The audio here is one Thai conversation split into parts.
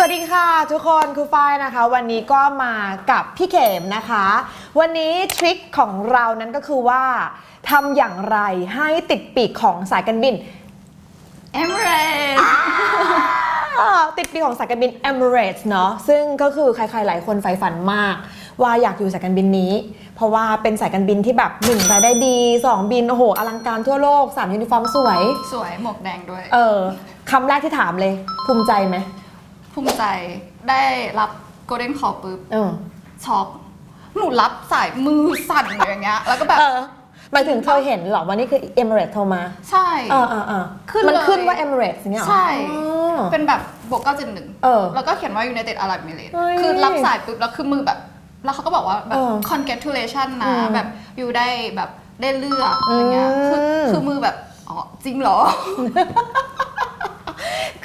วัสดีค่ะ ทุกคนคือฝ้ายนะคะ วันนี้ก็มากับพี่เข็มนะคะ วันนี้ทริคของเรานั้นก็คือว่าทำอย่างไรให้ติดปีกของสายการบิน Emirates อ่าติดปีกของสายการบิน Emirates เนาะซึ่งก็คือใครๆหลายคนใฝ่ฝันมาก ว่าอยากอยู่สายการบินนี้ เพราะว่าเป็นสายการบินที่แบบหนึ่งรายได้ดีสองบินโอ้โหอลังการทั่วโลกสามยูนิฟอร์มสวย สวยหมวกแดงด้วย เออคำแรกที่ถามเลยภูมิใจไหม ภูมิใจได้รับ Golden Call ปุ๊บเออช็อกหนูรับสายมือสั่นอย่างเงี้ย แล้วก็แบบ เออหมายถึงเธอเห็นเหรอว่านี่คือ Emirates โทรมาใช่ เออเออเออขึ้นมันเลยขึ้นว่า Emirates อย่างเงี้ยเหรอใช่ อ๋อ เป็นแบบบวกเก้าจุดหนึ่งเออแล้วก็เขียนว่า United Arab Emirates เฮ้ยคือรับสายปุ๊บแล้วคือมือแบบ แล้วเขาก็บอกว่าแบบ เออ congratulation อืนะมแบบอยู่ได้แบบได้เลือกอย่างเงี้ยคือมคือมือแบบ อ๋อ จริงเหรอ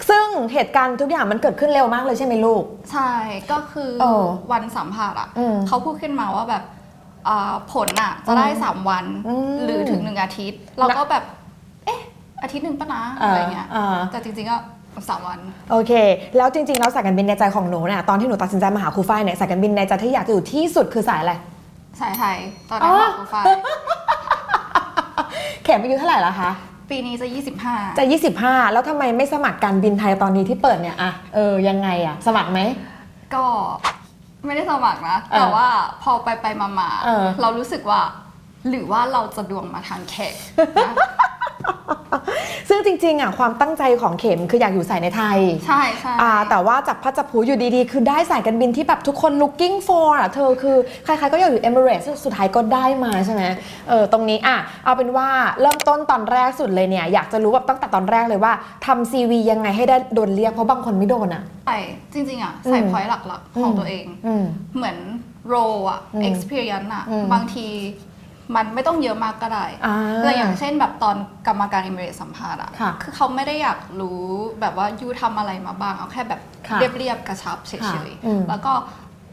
ซึ่งเหตุการณ์ทุกอย่างมันเกิดขึ้นเร็วมากเลยใช่ไหมลูก ใช่ก็คือเออวันสัมภาษณ์อะอืมเขาพูดขึ้นมาว่าแบบอ่าผลอะจะได้3วันอืมหรือถึง1อาทิตย์ เราก็แบบ เอ๊ะ อาทิตย์หนึ่งปะนะอะไรเงี้ยอ่า แต่จริงๆก็สามวัน โอเค แล้วจริงๆแล้วสายการบินในใจของหนูเนี่ยตอนที่หนูตัดสินใจมาหาครูฝ้ายเนี่ยสายการบินในใจที่อยากจะอยู่ที่สุดคือสายอะไร สายไทยตอนนั้นอ๋อ บอกครูฝ้ายเข็มอายุเท่าไหร่แล้วคะ ปีนี้จะ 25 จะ 25 แล้วทำไมไม่สมัครการบินไทยตอนนี้ที่เปิดเนี่ยอะเออยังไงอะสมัครไหม ก็ไม่ได้สมัครนะ เออแต่ว่าพอไปไปๆมาเออๆเรารู้สึกว่า หรือว่าเราจะดวงมาทางแขกนะ ซึ่งจริงๆอะความตั้งใจของเข็มคืออยากอยู่สายในไทยใช่ใช่อ่าแต่ว่าจากพัชผูอยู่ดีๆ คือได้สายการบินที่แบบทุกคน looking for อะเธอคือใครๆก็อยากอยู่ Emirates สุดท้ายก็ได้มาใช่ไหมเออตรงนี้อะเอาเป็นว่าเริ่มต้นตอนแรกสุดเลยเนี่ยอยากจะรู้แบบตั้งแต่ตอนแรกเลยว่าทำ CV ยังไงให้ได้โดนเรียกเพราะบางคนไม่โดนอะใช่จริงๆอะใส่อืมพอยต์หลักๆ ของอืมตัวเองอืมเหมือนโรอะอืม experience อะอืมบางที มันไม่ต้องเยอะมากก็ได้อ่าแต่อย่างเช่นแบบตอนกรรมการอิมเรสัมภาษณ์อะค่ะคือเขาไม่ได้อยากรู้แบบว่ายูทำอะไรมาบ้างเอาแค่แบบค่ะเรียบๆกระชับเฉค่ะยอืมๆแล้วก็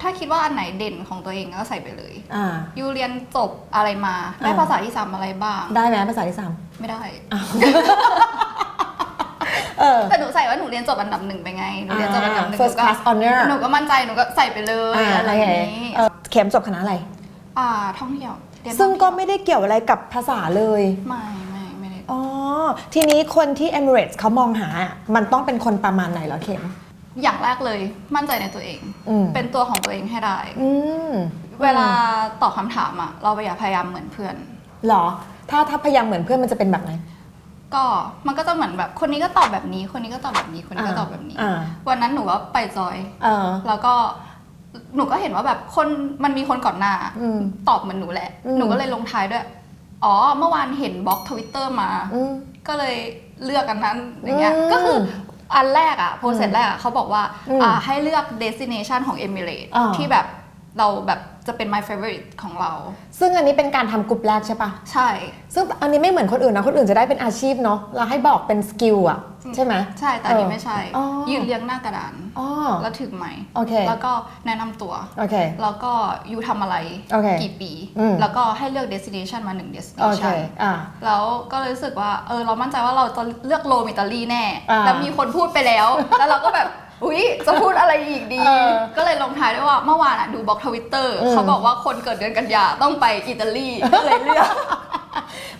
ถ้าคิดว่าอันไหนเด่นของตัวเองก็ใส่ไปเลยอ่ายูเรียนจบอะไรมาได้อ่าภาษาที่สามอะไรบ้าง ได้ไหมภาษาที่สามไม่ได้เออแต่หนูใส่ว่าหนูเรียนจบอันดับหนึ่งไปไง หนูเรียนจบอันดับหนึ่งห first นูก็ class honor หนูก็มั่นใจหนูก็ใส่ไปเลยอ่าอะไรโออเคย่างนี้เออเข็มจบคณะอะไร อ่าท่องเที่ยว เรียนซึ่งก็ท่อไม่ได้เกี่ยวอะไรกับภาษาเลยเที่ยวไม่ไม่ไม่ได้อ๋อ ทีนี้คนที่ Emirates เขามองหามันต้องเป็นคนประมาณไหนเหรอเข็ม อย่างแรกเลยมั่นใจในตัวเอง อืมเป็นตัวของตัวเองให้ได้ อืมเวลาตอบคำถามอะเราอย่าพยายามเหมือนเพื่อน เหรอ ถ้าถ้าพยายามเหมือนเพื่อนมันจะเป็นแบบไหน ก็มันก็จะเหมือนแบบคนนี้ก็ตอบแบบนี้ คนนี้ก็ตอบแบบนี้ คนนี้ก็ตอบแบบนี้ อ่า วันนั้นหนูก็ไปจอย เออ แล้วก็ หนูก็เห็นว่าแบบคนมันมีคนก่อนหน้าอืม ตอบเหมือนหนูแหละ อืม หนูก็เลยลงท้ายด้วย อ๋อ เมื่อวานเห็นบล็อกทวิตเตอร์มา อืม ก็เลยเลือกอันนั้นอย่างเงี้ย อืมก็คืออันแรกอะโปรเซสแรกอะเขาบอกว่าอืมอ่าให้เลือก destination ของ Emirates อ่า ที่แบบเราแบบจะเป็น my favorite ของเรา ซึ่งอันนี้เป็นการทำกลุ่มแรกใช่ปะใช่ ซึ่งอันนี้ไม่เหมือนคนอื่นนะ คนอื่นจะได้เป็นอาชีพเนาะเราให้บอกเป็นสกิลอะ ใช่ไหม ใช่แต่อันนี้เออไม่ใช่อ๋อ ยืนเรียงหน้ากระดาน อ๋อ แล้วถือไม้โอเค แล้วก็แนะนำตัว โอเค แล้วก็ยูทำอะไร โอเคกี่ปี อืม แล้วก็ให้เลือก destination มาหนึ่ง โอเค destination อ่า แล้วก็เลยรู้สึกว่า เออ เรามั่นใจว่าเราจะเลือกโรมอิตาลีแน่ อ่าแล้วมีคนพูดไปแล้ว แล้วเราก็แบบ อุ๊ย จะพูดอะไรอีกดี เออก็เลยลงท้ายด้วยว่า เมื่อวานอะดูบล็อกทวิตเตอร์ อืม เขาบอกว่าคนเกิดเดือนกันยาต้องไปอิตาลี ก็เลยเลือก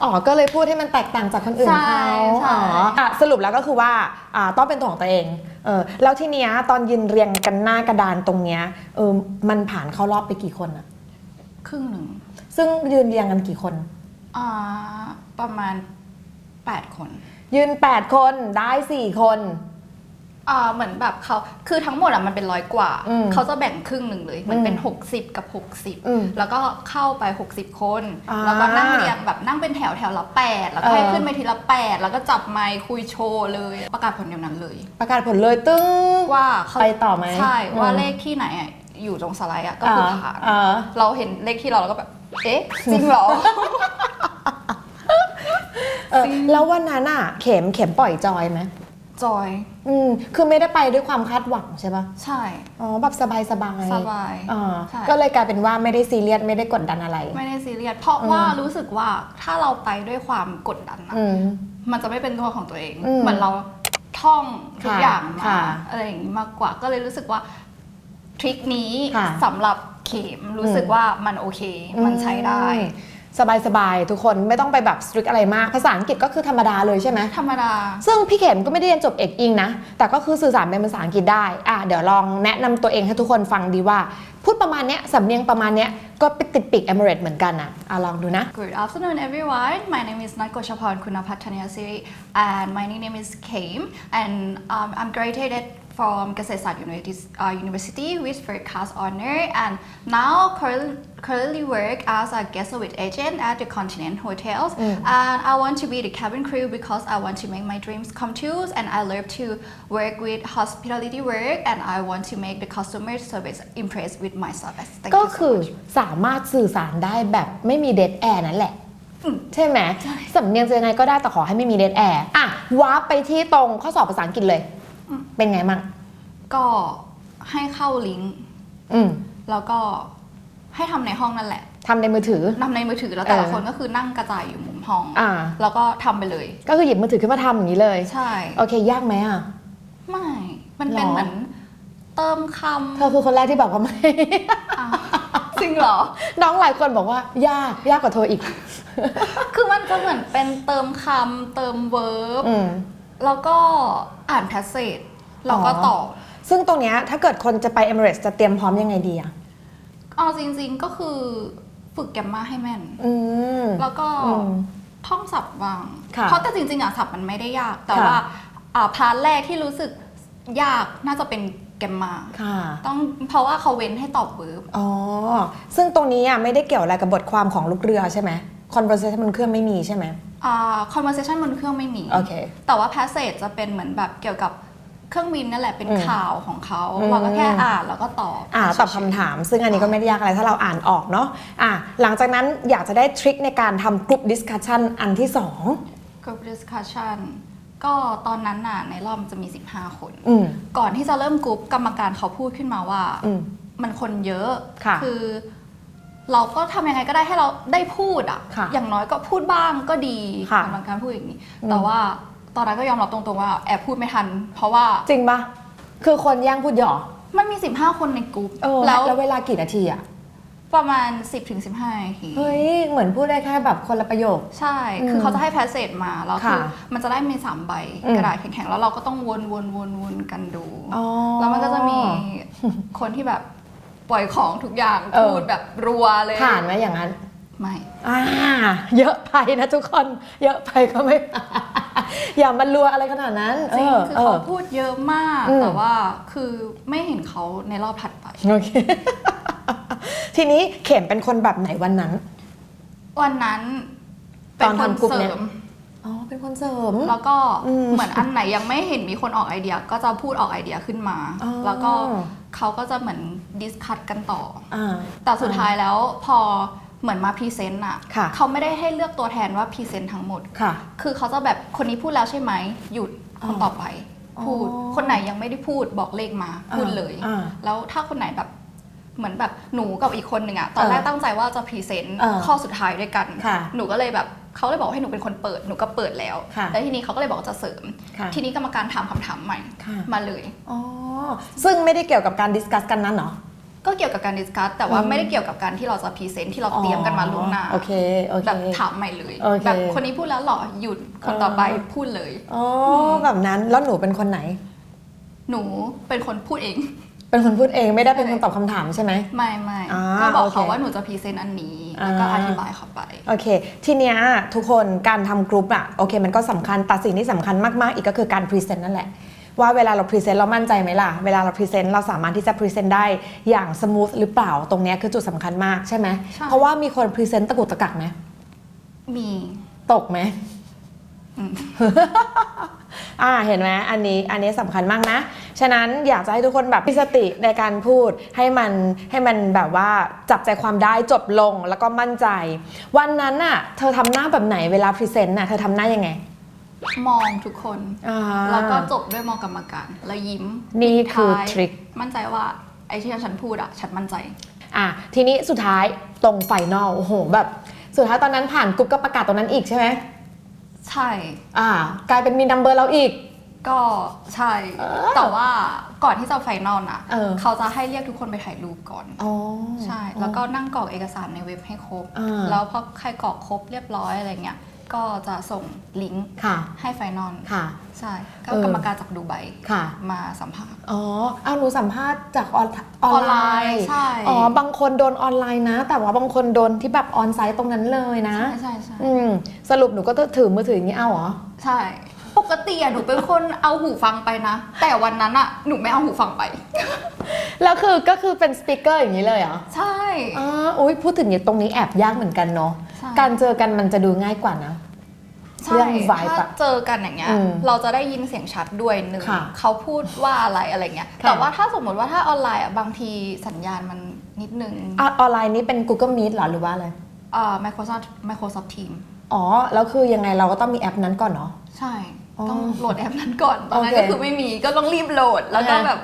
อ๋อ ก็เลยพูดให้มันแตกต่างจากคนอื่นใช่เขาใช่ อ๋ออะสรุปแล้วก็คือว่าอ่าต้องเป็นตัวของตัวเองเออแล้วทีเนี้ยตอนยืนเรียงกันหน้ากระดานตรงเนี้ยเออมันผ่านเข้ารอบไปกี่คนอะครึ่งหนึ่งซึ่งยืนเรียงกันกี่คน อ่าประมาณ 8 คน ยืน 8 คนได้ 4 คน อ่าเหมือนแบบเขาคือทั้งหมดอะมันเป็นร้อยกว่า อืมเขาจะแบ่งครึ่งหนึ่งเลยมันเป็นอืม60 กับ อืม60 แล้วก็เข้าไป 60 คน อ่าแล้วก็นั่งเรียงแบบนั่งเป็นแถวแถวละ8แล้วก็ให้เออ ขึ้นไปทีละ 8 แล้วก็จับไมค์คุยโชว์เลย ประกาศผลเดียวนั้นเลย ประกาศผลเลยตึ้ง ว่าเขาไปต่อไหมใช่ อืม ว่าเลขที่ไหนอะอยู่ตรงสไลด์อะก็คือผ่าน อ่า เราเห็นเลขที่เราเราก็แบบ เอ๊ะ จริงเหรอ เออแล้ววันนั้นอะเข็มเข็มปล่อยจอยไหม จอย อืมคือไม่ได้ไปด้วยความคาดหวังใช่ปะใช่ อ๋อแบบสบายสบายสบายอ่าใช่ ก็เลยกลายเป็นว่าไม่ได้ซีเรียสไม่ได้กดดันอะไร ไม่ได้ซีเรียสเพราะว่ารู้สึกว่าถ้าเราไปด้วยความกดดันอะอืม มันจะไม่เป็นตัวของตัวเอง อืมเหมือนเราทท่องทุกค่ะอย่างมาค่ะอะไรอย่างนี้มากกว่าก็เลยรู้สึกว่าทริคนี้ค่ะสำหรับเข็มรู้สึกว่ามันโอเค มันใช้ได้สบาย สบายๆ ทุกคนไม่ต้องไปแบบสตริกอะไรมาก ภาษาอังกฤษก็คือธรรมดาเลยใช่ไหม ธรรมดา ซึ่งพี่เข็มก็ไม่ได้เรียนจบเอกอิงนะ แต่ก็คือสื่อสารเป็นภาษาอังกฤษได้ อะเดี๋ยวลองแนะนำตัวเองให้ทุกคนฟังดีว่า พูดประมาณเนี้ยสำเนียงประมาณเนี้ยก็ไปติดปีกเอมิเรตเหมือนกันนะอะลองดูนะ Good afternoon, everyone. My name is Natko Chapan Kunapatanyasiri, and my nickname is Kame. And um, I'm graduated from Gasesat University, uh, University with first class honor, and now currently, currently work as a guest service agent at the Continent Hotels. And I want to be the cabin crew because I want to make my dreams come true, and I love to work with hospitality work, and I want to make the customer service impressed with my service. Thank ก็ you so คือ much. สามารถสื่อสารได้แบบไม่มีเด a แอร์นั่นแหละ ใช่ไหมสำเนียงจะยังไงก็ได้แต่ขอให้ไม่มีเด a แอร์อ่ะวาร์ปไปที่ตรงข้อสอบภาษาอังกฤษเลย เป็นไงมั่งก็ให้เข้าลิงก์อืมแล้วก็ให้ทำในห้องนั่นแหละทำในมือถือนำในมือถือแล้วแต่ละเออ คนก็คือนั่งกระจายอยู่มุมห้อง อ่า แล้วก็ทำไปเลย ก็คือหยิบมือถือขึ้นมาทำอย่างนี้เลย ใช่ โอเค ยากไหมอะ ไม่ มันเป็นหรอ เหมือนเติมคเธอคือคนแรกที่บอกว่าไม่ำอ้าวจริงเหรอ น้องหลายคนบอกว่ายากยากกว่าเธออีก คือมันจะเหมือนเป็นเติมคำเติมเวิร์บ อืม แล้วก็อ่านแพสเซจแล้วก็อ๋อตอบซึ่งตรงเนี้ยถ้าเกิดคนจะไปเอมิเรตจะเตรียมพร้อมยังไงดีอะเอาจริงๆก็คือฝึกแกมมาให้แม่น อืม แล้วก็อืมท่องศัพท์บ้าง ค่ะเพราะแต่จริงๆอะศัพท์มันไม่ได้ยาก แต่ค่ะ ว่าอ่าพาร์ทแรกที่รู้สึกยากน่าจะเป็นแกมมา ค่ะ ต้องเพราะว่าเขาเว้นให้ตอบเวิร์บอ๋อ ซึ่งตรงนี้อะไม่ได้เกี่ยวอะไรกับบทความของลูกเรือใช่ไหม conversation มันเครื่องไม่มีใช่ไหม อ่า conversation บนเครื่องไม่มี โอเค แต่ว่า passage จะเป็นเหมือนแบบเกี่ยวกับเครื่องบินนั่นแหละเป็นอืมข่าวของเขาอืม เราก็แค่อ่านแล้วก็ตอบอ่าตอบคำถาม ซึ่งอันนี้ก็ไม่ได้ยากอะไรถ้าเราอ่านออกเนาะอะหลังจากนั้นอยากจะได้ทริคในการทำกลุ่มดิสคัชชันอันที่สอง group discussion ก็ตอนนั้นน่ะในรอบมันจะมี 15 คน อืม ก่อนที่จะเริ่มกรุ๊ปกรรมการเขาพูดขึ้นมาว่า อืม มันคนเยอะค่ะ อ เราก็ทำยังไงก็ได้ให้เราได้พูดอะค่ะอย่างน้อยก็พูดบ้างก็ดีค่ะกรรมการพูดอย่างนี้อืมแต่ว่าตอนนั้นก็ยอมรับตรงๆว่าแอบพูดไม่ทัน เพราะว่าจริงปะคือคนแย่งพูดหยอมันมี 15 คนในกรุ๊ปเออแล้วแล้วเวลากี่นาทีอะประมาณ 10-15นาที เฮ้ย เหมือนพูดได้แค่แบบคนละประโยค ใช่อืมคือเขาจะให้แพสเซจมา แล้วคือค่ะมันจะได้มีสามใบอืม กระดาษแข็งๆ แล้วเราก็ต้องวนวนวนวนกันดู อ๋อ แล้วมันก็จะมีคนที่แบบ ปล่อยของทุกอย่างเออ พูดแบบรัวเลยผ่านไหมอย่างนั้น ไม่ อ่า เยอะไปนะทุกคน เยอะไปก็ไม่ อย่ามารัวอะไรขนาดนั้นจริงเออคือเอเขาอ พูดเยอะมาก อืม แต่ว่าคือไม่เห็นเขาในรอบถัดไป โอเค ทีนี้เข็มเป็นคนแบบไหนวันนั้น วันนั้นเป็ตนอนคนทำกลุ่มเสเนี่ริยม อ๋อเป็นคนเสริม แล้วก็อืมเหมือนอันไหนยังไม่เห็นมีคนออกไอเดีย ก็จะพูดออกไอเดียขึ้นมาอ๋อแล้วก็เขาก็จะเหมือนดิสคัตกันต่ออ่าแต่สุดท้ายแล้วพอเหมือนมาพรีเซนต์อะค่ะเขาไม่ได้ให้เลือกตัวแทนว่าพรีเซนต์ทั้งหมดค่ะ คือเขาจะแบบคนนี้พูดแล้วใช่ไหมหยุดคนต่อไปพูดอ๋อคนไหนยังไม่ได้พูดบอกเลขมาพูดเลยอ่าแล้วถ้าคนไหนแบบ เหมือนแบบหนูกับอีกคนหนึ่งอะตอนแรกเออตั้งใจว่าจะพรีเซนต์เออข้อสุดท้ายด้วยกันค่ะหนูก็เลยแบบเขาเลยบอกให้หนูเป็นคนเปิดหนูก็เปิดแล้วค่ะแล้วทีนี้เขาก็เลยบอกว่าจะเสริมค่ะทีนี้กรรมการถามคำถามใหม่ค่ะมาเลยอ๋อซึ่งไม่ได้เกี่ยวกับการดิสคัสกันนั้นเหรอก็เกี่ยวกับการดิสคัสแต่ว่าอืมไม่ได้เกี่ยวกับการที่เราจะพรีเซนต์ที่เราเตรียมกันมาล่วงหน้าโอเคโอเคแบบถามใหม่เลยโอเคแบบคนนี้พูดแล้วเหรอหยุดคนต่อไปพูดเลยอ๋อแบบนั้นแล้วหนูเป็นคนไหน หนูเป็นคนพูดเอง เป็นคนพูดเองไม่ได้เป็นคนตอบคำถามใช่ไหม ไม่ไม่อ่าก็บอกโอเคเขาว่าหนูจะพรีเซนต์อันนี้ แล้วก็อ่า อธิบายเขาไป โอเค ทีเนี้ยทุกคนการทำกรุ๊ปอะโอเค มันก็สำคัญแต่สิ่งที่สำคัญมาก ๆ อีกก็คือการพรีเซนต์นั่นแหละ ว่าเวลาเราพรีเซนต์เรามั่นใจไหมล่ะ เวลาเราพรีเซนต์เราสามารถที่จะพรีเซนต์ได้อย่างสมูทหรือเปล่าตรงเนี้ยคือจุดสำคัญมากใช่ไหมใช่ เพราะว่ามีคนพรีเซนต์ตะกุกตะกักไหมมีตกไหม อืม อ่าเห็นไหมอันนี้อันนี้สำคัญมากนะ ฉะนั้นอยากจะให้ทุกคนแบบมีสติในการพูดให้มันให้มันแบบว่าจับใจความได้จบลงแล้วก็มั่นใจ วันนั้นน่ะเธอทำหน้าแบบไหนเวลาพรีเซนต์น่ะเธอทำหน้ายังไงมองทุกคนอ่าแล้วก็จบด้วยมองกรรมการ แล้วยิ้มนี่ปิดคือท้ายทริคมั่นใจว่าไอ้ที่ฉันพูดอะฉันมั่นใจอะทีนี้สุดท้ายตรงไฟนอลโอ้โหแบบ สุดท้ายตอนนั้นผ่านกรุ๊ปก็ประกาศตรงนั้นอีกใช่ไหม ใช่ อ่ากลายเป็นมีนัมเบอร์เราอีก ก็ใช่ เออแต่ว่าก่อนที่จะไฟนอลอะเออเขาจะให้เรียกทุกคนไปถ่ายรูปก่อน อ๋อ ใช่ แล้วก็นั่งกรอกเอกสารในเว็บให้ครบ อ่า แล้วพอใครกรอกครบเรียบร้อยอะไรเงี้ย ก็จะส่งลิงก์ค่ะ ให้ไฟนอลค่ะ ใช่ก็เออ กรรมการจากดูไบค่ะ มาสัมภาษณ์ อ๋อเอาหนูสัมภาษณ์จากออนออนออนไลไลน์น์ ใช่ อ๋อ บางคนโดนออนไลน์นะ แต่ว่าบางคนโดนที่แบบออนไซต์ตรงนั้นเลยนะ ใช่ใช่ใช่อืม สรุปหนูก็ต้องถือมือถืออย่างนี้เอาเหรอ ใช่ ปกติอะหนูเป็นคนเอาหูฟังไปนะ แต่วันนั้นอะหนูไม่เอาหูฟังไป แล้วคือก็คือเป็นสปีกเกอร์อย่างนี้เลยเหรอใช่ อ๋ออุ้ยพูดถึงอย่างตรงนี้แอบยากเหมือนกันเนาะ ใช่การเจอกันมันจะดูง่ายกว่านะ ใช่เรื่อง vibe ถ้าอะเจอกันอย่างเงี้ย อืมเราจะได้ยินเสียงชัดด้วยหนึ่งค่ะเขาพูดว่าอะไรอะไรเงี้ย ค่ะ แต่ว่าถ้าสมมติว่าถ้าออนไลน์อะบางทีสัญญาณมันนิดนึงอะออนไลน์นี้เป็น Google Meet เหรอหรือว่าอะไร อ่า Microsoft Microsoft Team อ๋อ แล้วคือยังไงเราก็ต้องมีแอปนั้นก่อนเนาะ ใช่ อ๋อต้องโหลดแอปนั้นก่อน ตอนนั้นโอเคก็คือไม่มีก็ต้องรีบโหลด แล้วก็อ่าแบบ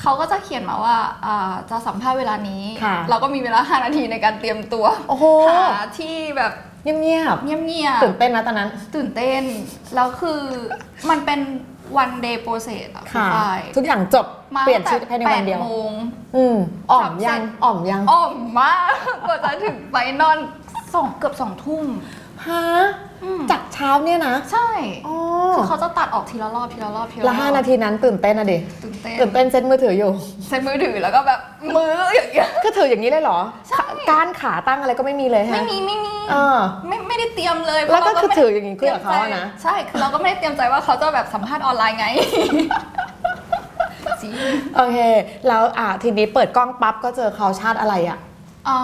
เขาก็จะเขียนมาว่าอ่าจะสัมภาษณ์เวลานี้ ค่ะ เราก็มีเวลา 5 นาทีในการเตรียมตัวโอ้โหหาที่แบบเงียบเงียบๆตื่นเต้นนะตอนนั้นๆตื่นเต้น แล้วคือมันเป็น one day process อะคุณค่ะฝ้ายทุกอย่างจบ มาเปลี่ยนชุดภายในแปวันเดียวโมง อืมอ่อมจับเสร็จยัง อ่อมยังอ้อมมากกว่าจะถึงไปนอนสองเกือบสองทุ่มฮะอืม จากเช้าเนี่ยนะใช่อ๋อคือเขาจะตัดออกทีละรอบทีละรอบทีละรอบแล้วห้านาทีนั้นตื่นเต้นอะดิตื่นเต้นตื่นเต้นเซ็นมือถืออยู่ใช้มือถือแล้วก็แบบมืออย่างเงี้ยก็ถืออย่างนี้เลยเหรอใช่ขาก้านขาตั้งอะไรก็ไม่มีเลยฮะไม่มีไม่มีเออไม่ไม่ได้เตรียมเลยแล้วก็เพระคือเรไม่ถืออย่างงี้คุยกับเขาอะนะใช่คือเราก็ไม่ได้เตรียมใจว่าเขาจะแบบสัมภาษณ์ออนไลน์ไงจริงโอเคแล้วอะทีนี้เปิดกล้องปั๊บก็เจอเขาชาติอะไรอะอ่า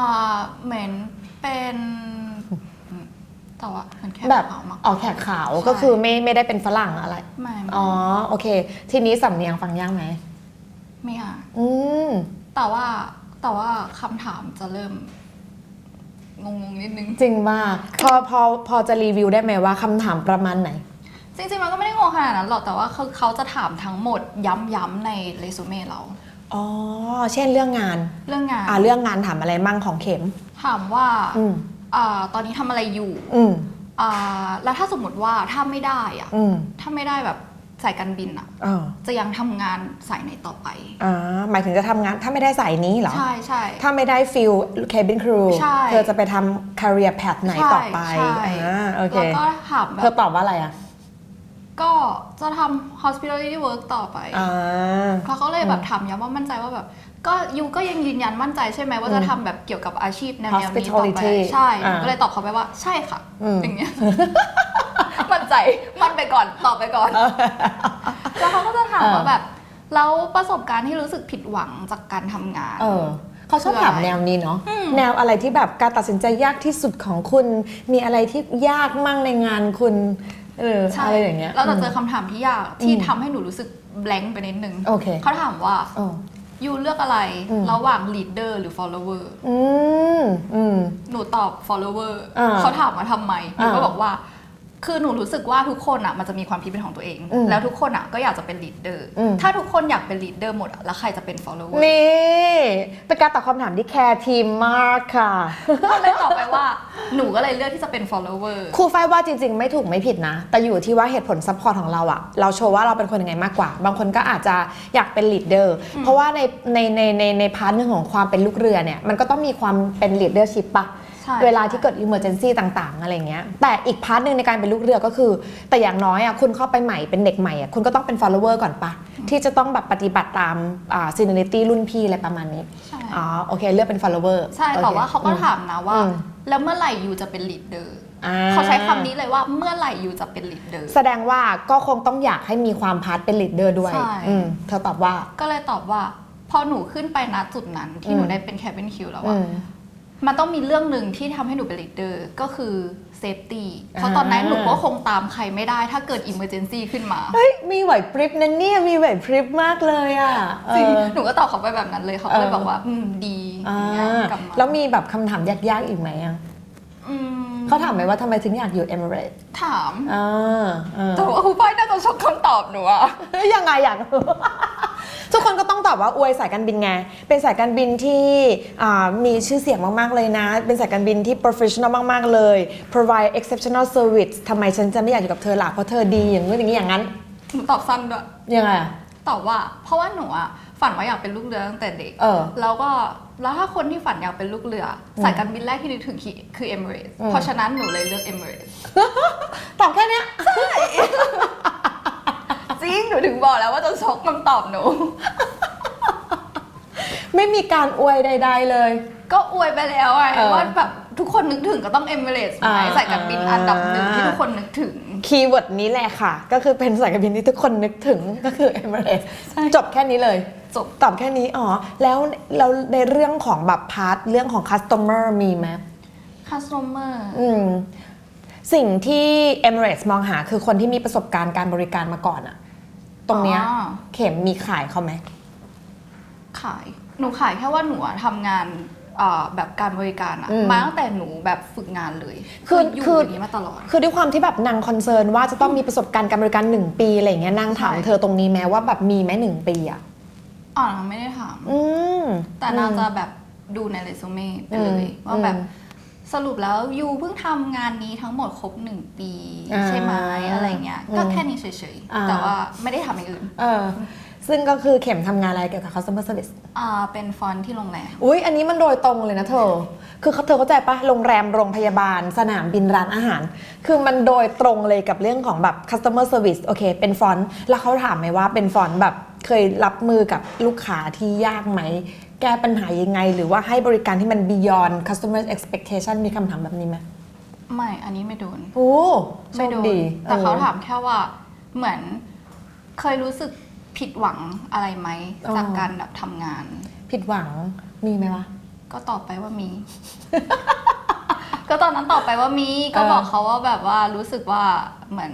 เหมือนเป็นแต่ว่าเหมือน แค่แบบขาวมากออกแขกขาวใช่ก็คือไม่ไม่ได้เป็นฝรั่งอะไรไม่ไม่อ๋อโอเค ทีนี้สำเนียงฟังยากไหมไม่อะอืมแต่ว่าแต่ว่าคำถามจะเริ่มงงๆนิดนึง จริงว่าพอพอพอจะรีวิวได้ไหมว่าคำถามประมาณไหน จริงๆมันก็ไม่ได้งงขนาดนั้นหรอกแต่ว่าคือเขาจะถามทั้งหมดย้ำๆในเรซูเม่เราอ๋อ เช่นเรื่องงาน เรื่องงาน อ่า เรื่องงานถามอะไรมั่งของเข็ม ถามว่าอืมอ่า ตอนนี้ทำอะไรอยู่ อืม อ่าแล้วถ้าสมมติว่าถ้าไม่ได้อะอืมถ้าไม่ได้แบบสายการบินอะอ่าจะยังทำงานสายไหนต่อไป อ่าหมายถึงจะทำงานถ้าไม่ได้สายนี้เหรอ ใช่ใช่ ถ้าไม่ได้ฟิล cabin crew ใช่ เธอจะไปทำ career path ไหนต่อไปใช่อ่าโอเค แล้วก็ถามแบเธอบตอบว่าอะไรอะก็จะทำ hospitality work ต่อไป อ่าเพราะเขาเลยแบบถามย้ำว่ามั่นใจว่าแบบ ก็ยูก็ยังยืนยันมั่นใจใช่ไหมว่าจะทำแบบเกี่ยวกับอาชีพแนวๆนี้ต่อไป Hospitality ใช่หนูอ่าก็เลยตอบเขาไปว่าใช่ค่ะ อืม อย่างเงี้ย มั่นใจ มั่นไปก่อน ตอบไปก่อน แล้วเขาก็จะถามว่าแบบแล้วประสบการณ์ที่รู้สึกผิดหวังจากการทำงาน เออเขาชอบถามแนวนี้เนาะแนวอะไรที่แบบการตัดสินใจยากที่สุดของคุณ มีอะไรที่ยากมั่งในงานคุณเออใช่อะไรอย่างเงี้ยเราจะเจอคำถามที่ยากที่อืมทำให้หนูรู้สึกแบงค์ไปนิดนึงโอเค เขาถามว่าโอ้ ยูเลือกอะไร อืม ระหว่าง leader หรือ follower อืมอืม หนูตอบ follower อ่าเขาถามว่าทำไมหนูก็อ่า บอกว่า คือหนูรู้สึกว่าทุกคนอะมันจะมีความคิดเป็นของตัวเอง อืมแล้วทุกคนอะก็อยากจะเป็น leader อืม ถ้าทุกคนอยากเป็น leader หมดอะแล้วใครจะเป็น follower นี่เป็นการตอบคำถามที่แคร์ทีมมากค่ะ ก็เลยตอบไปว่าหนูก็เลยเลือกที่จะเป็น follower ครูฝ้ายว่าจริงๆ ไม่ถูกไม่ผิดนะ แต่อยู่ที่ว่าเหตุผลซัพพอร์ตของเราอะเราโชว์ว่าเราเป็นคนยังไงมากกว่า บางคนก็อาจจะอยากเป็นลีดเดอร์ เพราะว่าในในในในในพาร์ทหนึ่งของความเป็นลูกเรือเนี่ย มันก็ต้องมีความเป็นลีดเดอร์ชิพปะใช่ เวลาที่เกิดอิมเมอร์เจนซี่ต่าง ๆ อะไรเงี้ย แต่อีกพาร์ทหนึ่งในการเป็นลูกเรือก็คือ แต่อย่างน้อยอะคุณเข้าไปใหม่เป็นเด็กใหม่อะคุณก็ต้องเป็น follower ก่อนปะที่จะต้องแบบปฏิบัติตามอ่า seniority รุ่นพี่อะไรประมาณนี้ใช่อ๋อโอเคเลือกเป็น follower ใช่โอคแต่ว่าเขาก็ถามนะว่าอืมแล้วเมื่อไหร่ยูจะเป็น leader อ่เขาใช้คำนี้เลยว่าเมื่อไหร่ยูจะเป็น leader แสดงว่าก็คงต้องอยากให้มีความพาร์ทเป็นลีดเดอร์ด้วยใช่อืมเธอตอบว่าก็เลยตอบว่าพอหนูขึ้นไปณจุดนั้นที่หนูได้เป็น cabin crew แล้วอือะ มมันต้องมีเรื่องหนึ่งที่ทำให้หนูเป็น leader ก็คือ safety เพราะอ่าตอนนั้นหนูก็คงตามใครไม่ได้ ถ้าเกิด emergency ขึ้นมาเฮ้ยมีไหวพริบนั่นเนี่ยมีไหวพริบมากเลยอะจริงเออ หนูก็ตอบเขาไปแบบนั้นเลยเขาก็เลยเออ บอกว่า อืมดีอ่าอย่างเงี้ยกลับมาแล้วมีแบบคำถามยากๆอีกไหมอะอืมเขาถามไหมว่าทำไมถึงอยากอยู่เอมิเรตถาม อ่าอ่าแต่ว่าครูป้ายน่าจะชอบคำตอบหนูอะ เฮ้ยยังไงอยากรู้ ทุกคนก็ต้องตอบว่าอวยสายการบินไง เป็นสายการบินที่อ่ามีชื่อเสียงมาก ๆ เลยนะ เป็นสายการบินที่ professional มาก ๆ เลย provide exceptional service ทำไมฉันจะไม่อยากอยู่กับเธอล่ะเพราะเธอดีอย่างนู้นอย่างนี้อย่างนั้นหนูตอบสั้นด้วยยังไงอะตอบว่าเพราะว่าหนูอะฝันว่าอยากเป็นลูกเรือตั้งแต่เด็ก เออ แล้วก็แล้วถ้าคนที่ฝันอยากเป็นลูกเรืออสายการบินแรกที่นึกถึงคือคือเอมิเรตอืม เพราะฉะนั้นหนูเลยเลือกเอมิเรตตอบแค่เนี้ยจ ริง หนูถึงบอกแล้วว่าจะช็อกคำตอบหนู ไม่มีการอวยใด ๆ เลย ก็อวยไปแล้วไงเออว่าแบบทุกคนนึกถึงก็ต้องเอมิเรตไหมอ่า สายการบินอันดับหนึ่งที่ทุกคนนึกถึง คีย์เวิร์ดนี้แหละค่ะ ก็คือเป็นสายการบินที่ทุกคนนึกถึงก็คือ Emirates ใช่จบแค่นี้เลยจบ ตอบแค่นี้อ๋อ แล้วแล้วในเรื่องของแบบพาร์ทเรื่องของ customer มีไหม customer อืม สิ่งที่ Emirates มองหาคือคนที่มีประสบการณ์การบริการมาก่อนอะ ตรงเนี้ยอ๋อ เข็มมีขายเขาไหม ขาย หนูขายแค่ว่าหนูอะทำงานเอ่อแบบการบริการอะอืมมาตั้งแต่หนูแบบฝึกงานเลยคืออยู่คืออ อย่างนี้มาตลอด คือด้วยความที่แบบนางคอนเซิร์นว่าจะต้องมีประสบการณ์การบริการหนึ่งปีอะไรอย่างเงี้ยนางถามใช่ เธอตรงนี้แม้ว่าแบบมีไหมหนึ่งปีอะอ๋อนางไม่ได้ถาม อืม แต่นางจะแบบดูในเรซูเม่ไปเลย อืมว่าแบบอืม สรุปแล้วยูเพิ่งทำงานนี้ทั้งหมดครบหนึ่งปี อ่าใช่ไหมอะไรเงี้ย ก็อืมแค่นี้เฉยอ่า ๆ แต่ว่าไม่ได้ทำอย่างอื่นเออซึ่งก็คือเข็มทำงานอะไรเกี่ยวกับ customer service อ่าเป็นฟอนต์ที่โรงแรม อุ้ยอันนี้มันโดยตรงเลยนะเธอ คือเธอเข้าใจปะโรงแรมโรงพยาบาล สนามบินร้านอาหาร คือมันโดยตรงเลยกับเรื่องของแบบ customer service โอเค เป็นฟอนต์ แล้วเขาถามไหมว่าเป็นฟอนต์แบบเคยรับมือกับลูกค้าที่ยากไหม แก้ปัญหายังไง หรือว่าให้บริการที่มัน beyond customer expectation มีคำถามแบบนี้ไหมไม่อันนี้ไม่โดนโอ้โชไม่คโดนดีแต่เขาออถามแค่ว่าเหมือนเคยรู้สึกผิดหวังอะไรไหมอ๋อจากการแบบทำงาน ผิดหวังมีไหมวะก็ตอบไปว่ามี ก็ตอนนั้นตอบไปว่ามีก็เออบอกเขาว่าแบบว่ารู้สึกว่าเหมือน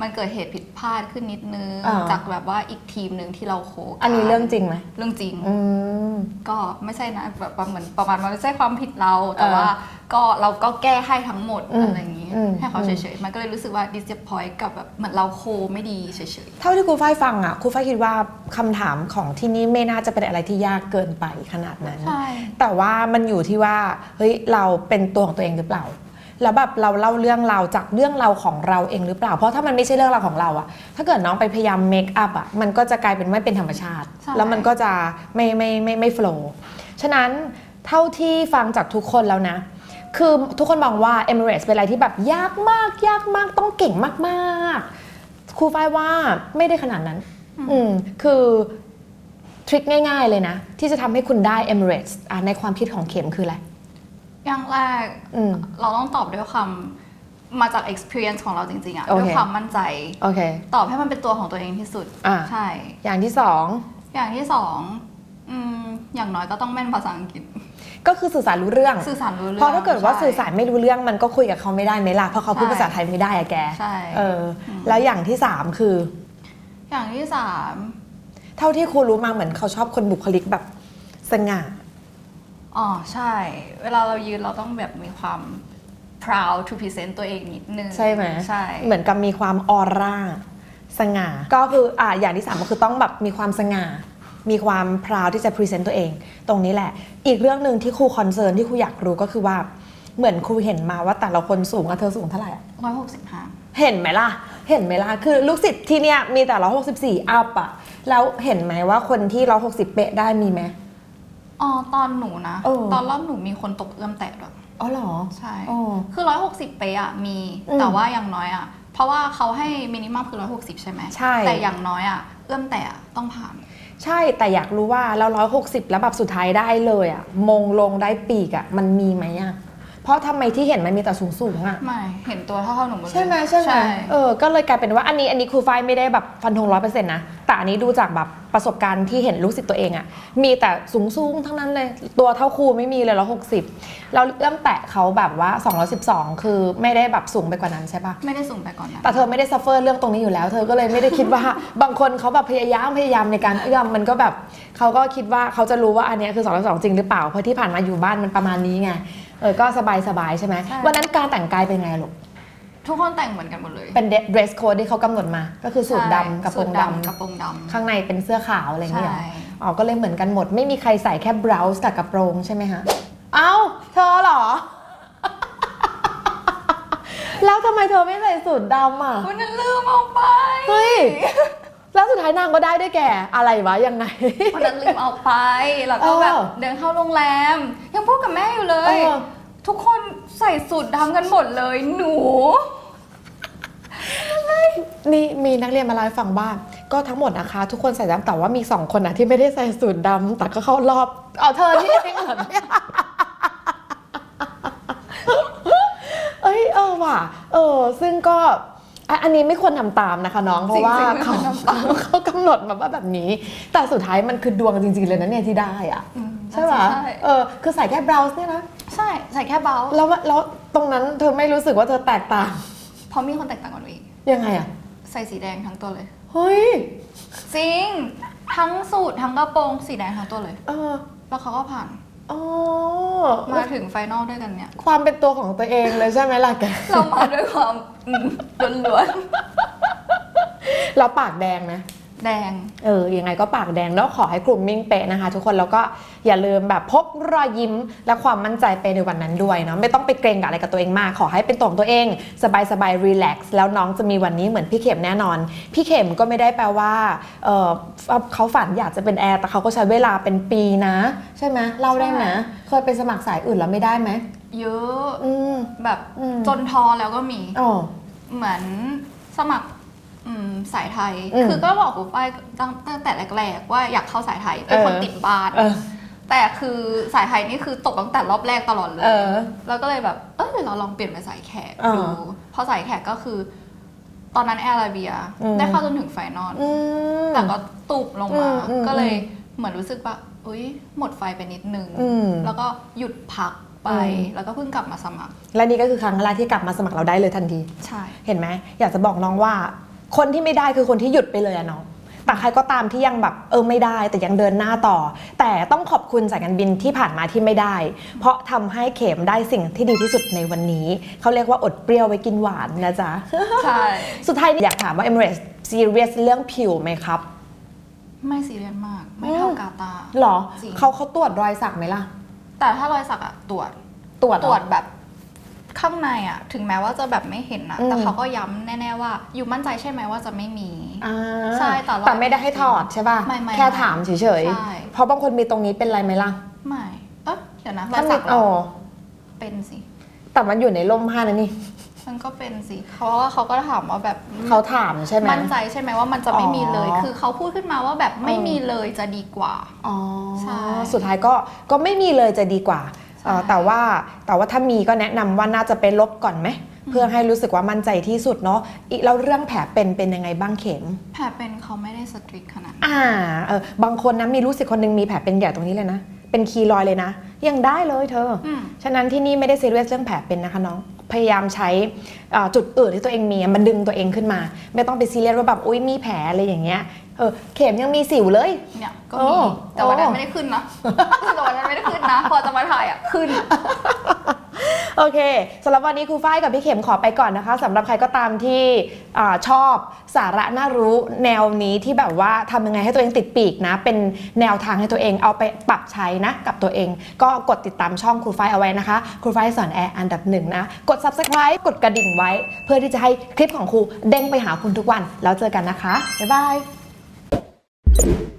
มันเกิดเหตุผิดพลาดขึ้นนิดนึง อ่า จากแบบว่าอีกทีมหนึ่งที่เราโคกัอันนี้เรื่องจริงไหมเรื่องจริง อืม ก็ไม่ใช่นะแบบว่าเหมือนประมาณว่าไม่ใช่ความผิดเรา แต่เออว่าก็เราก็แก้ให้ทั้งหมดอืมอะไรอย่างนี้ อืม ให้เขาอืเฉมยๆ มันก็เลยรู้สึกว่า disappoint กับแบบเหมือนเราโคไม่ดีเฉยเท่าที่ครูฝ้ายฟังอะครูฝ้ายคิดว่าคำถามของที่นี่ไม่น่าจะเป็นอะไรที่ยากเกินไปขนาดนั้นๆใช่แต่ว่ามันอยู่ที่ว่าเฮ้ยเราเป็นตัวของตัวเองหรือเปล่า แล้วแบบเราเล่าเรื่องเราจากเรื่องเราของเราเองหรือเปล่า เพราะถ้ามันไม่ใช่เรื่องเราของเราอะถ้าเกิดน้องไปพยายามเมคอัพอะมันก็จะกลายเป็นไม่เป็นธรรมชาติ ใช่ แล้วมันก็จะไม่ไม่ไม่ไม่โฟล์ฉะนั้นเท่าที่ฟังจากทุกคนแล้วนะ คือทุกคนมองว่า Emirates เป็นอะไรที่แบบยากมาก ยากมากต้องเก่งมากๆครูฝ้ายว่าไม่ได้ขนาดนั้น อืมคือทริคง่าย ๆ เลยนะ ที่จะทำให้คุณได้ Emirates อะในความคิดของเข็มคืออะไร อย่างแรกอืม เราต้องตอบด้วยความมาจาก experience ของเราจริงๆอะโอเค ด้วยความมั่นใจ โอเค ตอบให้มันเป็นตัวของตัวเองที่สุด อ่า ใช่ อย่างที่สองอย่างที่สองอืมอย่างน้อยก็ต้องแม่นภาษาอังกฤษก็คือสื่อสารรู้เรื่อง สื่อสารรู้เรื่องเพราะถ้าเกิดว่าใช่สื่อสารไม่รู้เรื่องมันก็คุยกับเขาไม่ได้ไหมล่ะเพราะเขาพูดใช่ภาษาไทยไม่ได้อะแกใช่ เอออแล้วอย่างที่สามคือ อย่างที่สาม เท่าที่ครูรู้มาเหมือนเขาชอบคนบุคลิกแบบสง่า อ๋อใช่ เวลาเรายืนเราต้องแบบมีความ proud to present ตัวเองนิดนึงใช่ไหมใช่ เหมือนกับมีความออร่าสง่า ก็คืออ่าอย่างที่สามก็คือต้องแบบมีความสง่า มีความพราวที่จะพรีเซนต์ตัวเอง ตรงนี้แหละ อีกเรื่องหนึ่งที่ครูคอนเซิร์นที่ครูอยากรู้ก็คือว่า เหมือนครูเห็นมาว่าแต่ละคนสูงอะเธอสูงเท่าไหร่อะร้อยหกสิบห้าเห็นไหมล่ะ เห็นไหมล่ะ คือลูกศิษย์ที่เนี่ยมีแต่ร้อยหกสิบสี่อัพอะแล้วเห็นไหมว่าคนที่ร้อยหกสิบเป๊ะได้มีไหม อ๋อตอนหนูนะ เออ ตอนรอบหนูมีคนตกเอื้อมแตะด้วยอ๋อเหรอใช่อ๋อคือร้อยหกสิบเป๊ะอะมี อืมแต่ว่าอย่างน้อยอะเพราะว่าเขาให้มินิมัมคือร้อยหกสิบใช่ไหมใช่ แต่อย่างน้อยอะเอื้อมแตะต้องผ่าน ใช่แต่อยากรู้ว่าแล้วร้อยหกสิบแล้วแบบสุดท้ายได้เลยอะมงลงได้ปีกอะมันมีไหมอะเพ ราะทำไมที่เห็นมันมีแต่สูงสูงๆอะ ไม่เห็นตัวเท่าๆหนูหมดเลย ใช่ไหมใช่ไหมเออ ก็เลยกลายเป็นว่าอันนี้อันนี้ครูฝ้ายไม่ได้แบบฟันธงร้อยเปอร์เซ็นต์นะ แต่อันนี้ดูจากแบบประสบการณ์ที่เห็นลูกศิษย์ตัวเองอะมีแต่สูงสูงๆทั้งนั้นเลย ตัวเท่าครูไม่มีเลยร้อยหกสิบเราเริ่มแตะเขาแบบว่า212คือไม่ได้แบบสูงไปกว่านั้นใช่ปะไม่ได้สูงไปก่อนนะแต่เธอไม่ได้ซัฟเฟอร์เรื่องตรงนี้อยู่แล้ว เธอก็เลยไม่ได้คิดว่า บางคนเขาแบบพยายามพยายามในการเอื้อมมันก็แบบเขาก็คิดว่าเขาจะรู้ว่าอันเนี้ยคือ2องสองจริงหรือเปล่าเพราะที่ผ่านมาอยู่บ้านมันประมาณนี้ไง เออก็สบายสบายๆใช่ไหมใช่ วันนั้นการแต่งกายเป็นไงลูก ทุกคนแต่งเหมือนกันหมดเลยเป็น dress code ที่เขากำหนดมา ก็คือสูทใช่ดำกับโปรงสูทดกระโปรงดำข้างในเป็นเสื้อขาวอะไรอย่างเงี้ยเหรอใช่อ๋อ ก็เลยเหมือนกันหมด ไม่มีใครใส่แค่บราวส์กับกระโปรงใช่ไหมฮะ เอ้า เธอเหรอ แล้วทำไมไมเธอไม่ใส่สูทดำอะ วันนั้นลืมเอาไป เฮ้ย แล้วสุดท้ายนางก็ได้ด้วยแกอะไรวะยังไง วันนั้นลืมเอาไป แล้วก็แบบเออเดินเข้าโรงแรม ยังพูดกับแม่อยู่เลย เออ ทุกคนใส่สูทดำกันหมดเลย หนู นี่มีนักเรียนมาเล่าให้ฟังบ้างก็ทั้งหมดนะคะ ทุกคนใส่ดำแต่ว่ามีสองคนนะที่ไม่ได้ใส่สูทดำแต่ก็เข้ารอบเอาเธอที่จริงเหรอเนี่ยเอ้ยเออว่ะเออซึ่งก็ อะอันนี้ไม่ควรทำตามนะคะน้อง เพราะว่าจริงๆไม่ควเขารทำตามเขากำหนดมาว่าแบบนี้ แต่สุดท้ายมันคือดวงจริง ๆ เลยนะเนี่ยที่ได้อะอืมใช่ไหมใช่เออคือใส่แค่บราวส์เนี่ยนะใช่ใส่แค่เบาแล้วแล้วตรงนั้นเธอไม่รู้สึกว่าเธอแตกต่างเพราะมีคนแตกต่างกันอีกยังไงอะใส่สีแดงทั้งตัวเลยเฮ้ยจริงทั้งสูททั้งกระโปรงสีแดงทั้งตัวเลย เออ แล้วเขาก็ผ่าน อ๋อมาถึงไฟนอลด้วยกันเนี่ย ความเป็นตัวของตัวเองเลยใช่ไหมล่ะแกเรามาด้วยความอืมล้วนเราปากแดงนะๆ แดง เออ ยังไงก็ปากแดงแล้วขอให้กลุ่มมิ่งเป๊ะนะคะ ทุกคนแล้วก็อย่าลืมแบบพกรอยยิ้มและความมั่นใจไปในวันนั้นด้วยเนาะไม่ต้องไปเกรงกับอะไรกับตัวเองมาก ขอให้เป็นตัวของตัวเอง สบายสบายรีแลกซ์แล้วน้องจะมีวันนี้เหมือนพี่เข็มแน่นอน พี่เข็มก็ไม่ได้แปลว่าเออเขาฝันอยากจะเป็นแอร์แต่เขาก็ใช้เวลาเป็นปีนะ ใช่ไหมเล่าได้ไหมใช่เคยไปสมัครสายอื่นแล้วไม่ได้ไหมเยอะอืมแบบอืมจนทอแล้วก็มีอ๋อเหมือนสมัครอืม สายไทยอืมคือก็บอกกูไปตั้งตั้งแต่แรกๆว่าอยากเข้าสายไทย เป็นเออคนติดบ้านเออแต่คือสายไทยนี่คือตกตั้งแต่รอบแรกตลอดเลยเออแล้วก็เลยแบบ เออเดี๋ยวเราลองเปลี่ยนเป็นสายแขกอ่าดูพอสายแขกก็คือ ตอนนั้นแอร์อาราเบียอืมได้เข้าจนถึงไฟนอลอืมแต่ก็ตุบลงมาอืมอืมก็เลยเหมือนรู้สึกว่าอุ้ยหมดไฟไปนิดนึงอืมแล้วก็หยุดพักไปอืมแล้วก็เพิ่งกลับมาสมัคร และนี่ก็คือครั้งแรกที่กลับมาสมัครเราได้เลยทันที ใช่ เห็นไหมอยากจะบอกน้องว่า คนที่ไม่ได้คือคนที่หยุดไปเลยอะน้องแต่ใครก็ตามที่ยังแบบเออไม่ได้แต่ยังเดินหน้าต่อ แต่ต้องขอบคุณสายการบินที่ผ่านมาที่ไม่ได้ เพราะทำให้เข็มได้สิ่งที่ดีที่สุดในวันนี้ เขาเรียกว่าอดเปรี้ยวไว้กินหวานนะจ๊ะใช่สุดท้ายอยากถามว่า Emirates serious เรื่องผิวไหมครับ ไม่ซีเรียสมาก ไม่เท่าอืมกาตาร์หรอจริงเขาเขาตรวจรอยสักไหมล่ะ แต่ถ้ารอยสักอะตรวจตรวจเหตอรวจแบบ ข้างในอะถึงแม้ว่าจะแบบไม่เห็นนะอืม แต่เขาก็ย้ำแน่ ๆ ว่า อยู่มั่นใจใช่ไหมว่าจะไม่มี อ่าใช่แต่เราแต่ไม่ได้ให้ถอดใช่ป่ะ ไม่ไม่แค่ไม่ถามเฉยใช่ ๆ เพราะบางคนมีตรงนี้เป็นไรไหมล่ะไม่เอ๊ะเดี๋ยวนะรอถ้ายมีสักเหรอ๋ออเป็นสิ แต่มันอยู่ในร่มผ้านะนี่ มันก็เป็นสิเพราะว่าเขาก็ถามว่าแบบ เขาถามใช่ไหม มั่นใจใช่ไหมว่ามันจะไม่มีเลย อ๋อ คือเขาพูดขึ้นมาว่าแบบไม่เออมีเลยจะดีกว่า อ๋อใช่ สุดท้ายก็ก็ไม่มีเลยจะดีกว่าใช่เอ่อ แต่ว่าแต่ว่าถ้ามีก็แนะนำว่าน่าจะไปลบก่อนไหมเพื่อให้รู้สึกว่ามั่นใจที่สุดเนาะอีกแล้วเรื่องแผลเป็นเป็นยังไงบ้างเข็ม แผลเป็นเขาไม่ได้สตริกขนาดนั้นอ่าเออบางคนนะมีรู้สึกคนหนึงมีแผลเป็นใหญ่ตรงนี้เลยนะ เป็นคีรอยเลยนะ ยังได้เลยเธอออืมฉะนั้นที่นี่ไม่ได้ซีเรียสเรื่องแผลเป็นนะคะน้องพยายามใช้เอ่อจุดอื่นที่ตัวเองมีมันดึงตัวเองขึ้นมา ไม่ต้องไปซีเรียสว่าแบบอุ้ยมีแผลอะไรอย่างเงี้ย เออเข็มยังมีสิวเลย เนี่ยก็โอ้มีแต่วันนั้นโอ้ ไม่ได้ขึ้นนะแต่วันนั้นไม่ได้ขึ้นนะ พอจะมาถ่ายอะขึ้น โอเคสำหรับวันนี้ครูฝ้ายกับพี่เข็มขอไปก่อนนะคะสำหรับใครก็ตามที่อาชอบสาระน่ารู้แนวนี้ที่แบบว่าทำยังไงให้ตัวเองติดปีกนะ เป็นแนวทางให้ตัวเองเอาไปปรับใช้นะกับตัวเอง ก็กดติดตามช่องครูฝ้ายเอาไว้นะคะครูฝ้ายสอนแอร์อันดับหนึ่งนะ กด subscribe กดกระดิ่งไว้ เพื่อที่จะให้คลิปของครูเด้งไปหาคุณทุกวันแล้วเจอกันนะคะบ๊ายบาย you